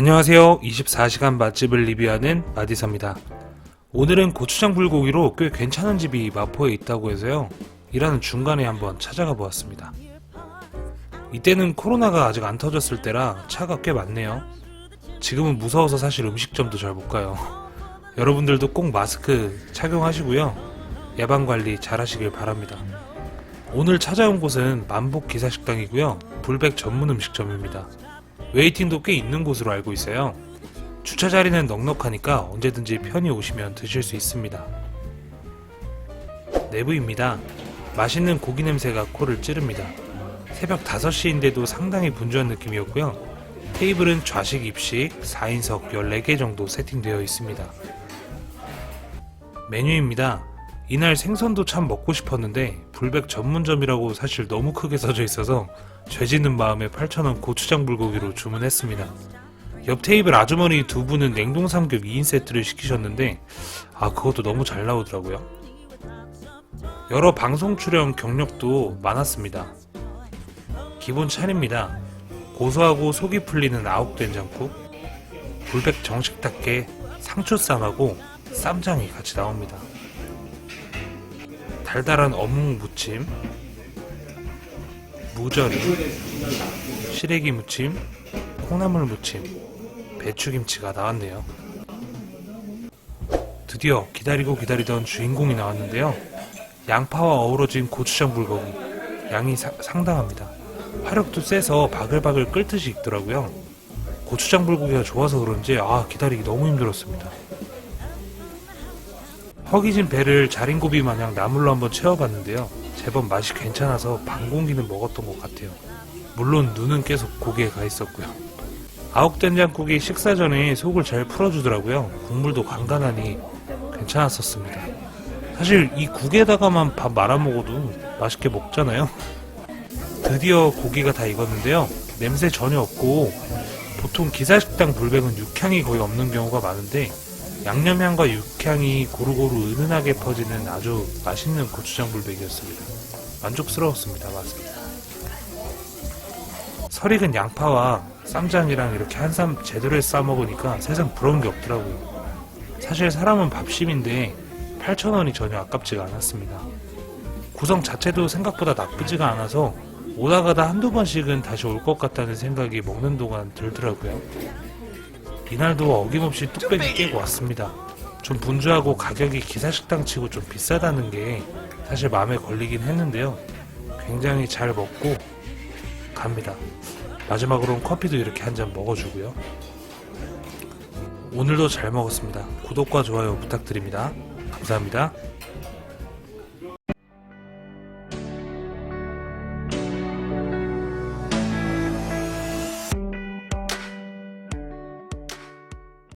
안녕하세요. 24시간 맛집을 리뷰하는 마디사입니다. 오늘은 고추장 불고기로 꽤 괜찮은 집이 마포에 있다고 해서요. 일하는 중간에 한번 찾아가 보았습니다. 이때는 코로나가 아직 안 터졌을 때라 차가 꽤 많네요. 지금은 무서워서 사실 음식점도 잘 못 가요. 여러분들도 꼭 마스크 착용하시고요. 예방 관리 잘 하시길 바랍니다. 오늘 찾아온 곳은 만복 기사식당이고요. 불백 전문 음식점입니다. 웨이팅도 꽤 있는 곳으로 알고 있어요. 주차 자리는 넉넉하니까 언제든지 편히 오시면 드실 수 있습니다. 내부입니다. 맛있는 고기 냄새가 코를 찌릅니다. 새벽 5시인데도 상당히 분주한 느낌이었고요. 테이블은 좌식 입식 4인석 14개 정도 세팅되어 있습니다. 메뉴입니다. 이날 생선도 참 먹고 싶었는데 불백 전문점이라고 사실 너무 크게 써져 있어서 죄짓는 마음에 8,000원 고추장 불고기로 주문했습니다. 옆 테이블 아주머니 두 분은 냉동 삼겹 2인 세트를 시키셨는데 아 그것도 너무 잘 나오더라고요. 여러 방송 출연 경력도 많았습니다. 기본 차입니다. 고소하고 속이 풀리는 아욱 된장국, 불백 정식답게 상추쌈하고 쌈장이 같이 나옵니다. 달달한 어묵 무침, 무절이, 시래기 무침, 콩나물 무침, 배추김치가 나왔네요. 드디어 기다리고 기다리던 주인공이 나왔는데요. 양파와 어우러진 고추장 불고기. 양이 사- 상당합니다. 화력도 세서 바글바글 끓듯이 익더라고요. 고추장 불고기가 좋아서 그런지 아 기다리기 너무 힘들었습니다. 허기진 배를 자린고비 마냥 나물로 한번 채워봤는데요. 제법 맛이 괜찮아서 반 공기는 먹었던 것 같아요. 물론 눈은 계속 고기에 가 있었고요. 아욱된장국이 식사 전에 속을 잘 풀어주더라고요. 국물도 간간하니 괜찮았었습니다. 사실 이 국에다가만 밥 말아 먹어도 맛있게 먹잖아요. 드디어 고기가 다 익었는데요. 냄새 전혀 없고 보통 기사식당 불백은 육향이 거의 없는 경우가 많은데 양념향과 육향이 고루고루 은은하게 퍼지는 아주 맛있는 고추장 불백이었습니다. 만족스러웠습니다. 맛은. 설익은 양파와 쌈장이랑 이렇게 한쌈 제대로 해서 싸먹으니까 세상 부러운 게 없더라고요. 사실 사람은 밥심인데 8,000원이 전혀 아깝지가 않았습니다. 구성 자체도 생각보다 나쁘지가 않아서 오다 가다 한두 번씩은 다시 올 것 같다는 생각이 먹는 동안 들더라고요. 이날도 어김없이 뚝배기 깨고 왔습니다. 좀 분주하고 가격이 기사식당 치고 좀 비싸다는 게 사실 마음에 걸리긴 했는데요. 굉장히 잘 먹고 갑니다. 마지막으로는 커피도 이렇게 한 잔 먹어주고요. 오늘도 잘 먹었습니다. 구독과 좋아요 부탁드립니다. 감사합니다.